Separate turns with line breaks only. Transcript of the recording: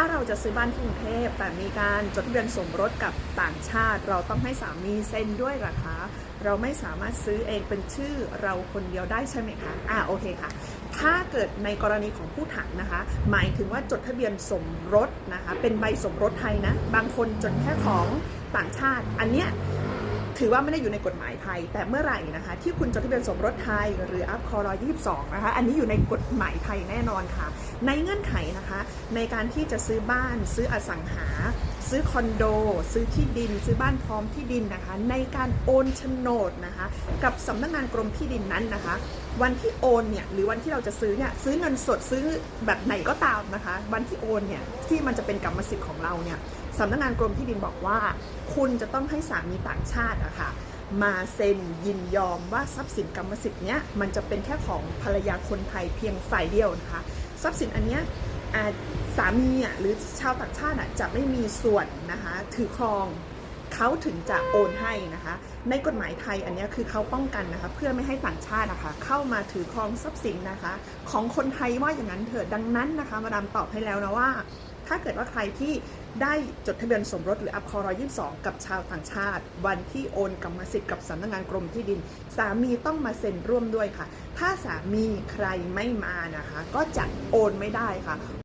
ถ้าเราจะซื้อบ้านที่กรุงเทพแต่มีการจดทะเบียนสมรสกับต่างชาติ เราต้องให้สามีเซ็นด้วยหรอคะเราไม่สามารถซื้อเองเป็นชื่อเราคนเดียวได้ใช่ไหมคะอ่าโอเคค่ะ ถ้าเกิดในกรณีของผู้ถังนะคะ หมายถึงว่าจดทะเบียนสมรสนะคะ เป็นใบสมรสไทยนะ บางคนจดแค่ของต่างชาติ อันเนี้ย ถือว่าไม่ได้อยู่ในกฎหมายไทย แต่เมื่อไหร่นะคะ ที่คุณจดทะเบียนสมรสไทย หรืออัพคอร22 นะคะ อันนี้อยู่ในกฎหมายไทยแน่นอนค่ะ ในเงื่อนไขนะคะ ในการที่จะซื้อบ้านซื้ออสังหา ซื้อคอนโด ซื้อที่ดิน ซื้อบ้านพร้อมที่ดินนะคะ ในการโอนโฉนดนะคะ กับสำนักงานกรมที่ดินนั้นนะคะ วันที่โอนเนี่ยหรือวันที่เราจะซื้อเนี่ยซื้อเงินสดซื้อแบบไหนก็ตามนะคะ วันที่โอนเนี่ยที่มันจะเป็นกรรมสิทธิ์ของเราเนี่ย สำนักงานกรมที่ดินบอกว่า คุณจะต้องให้สามีต่างชาติอะค่ะมาเซ็นยินยอมว่าทรัพย์สินกรรมสิทธิ์เนี้ยมันจะเป็นแค่ของภรรยาคนไทยเพียงฝ่ายเดียวนะคะ ทรัพย์สินอันเนี้ยสามีอะหรือชาวต่างชาติอะจะไม่มีส่วนนะคะถือครองเขาถึงจะโอนให้นะคะ ในกฎหมายไทยอันเนี้ยคือเขาป้องกันนะคะ เพื่อไม่ให้ต่างชาตินะคะ เข้ามาถือครองทรัพย์สินนะคะ ของคนไทยว่าอย่างนั้นเถอะดังนั้นนะคะ มาดามตอบให้แล้วนะว่า ถ้าเกิดว่าใครที่ได้จดทะเบียนสมรสหรืออัพคอร22 กับชาวต่างชาติ วันที่โอนกรรมสิทธิ์กับสำนักงานกรมที่ดิน สามีต้องมาเซ็นร่วมด้วยค่ะ ถ้าสามีใครไม่มานะคะ ก็จะโอนไม่ได้ค่ะ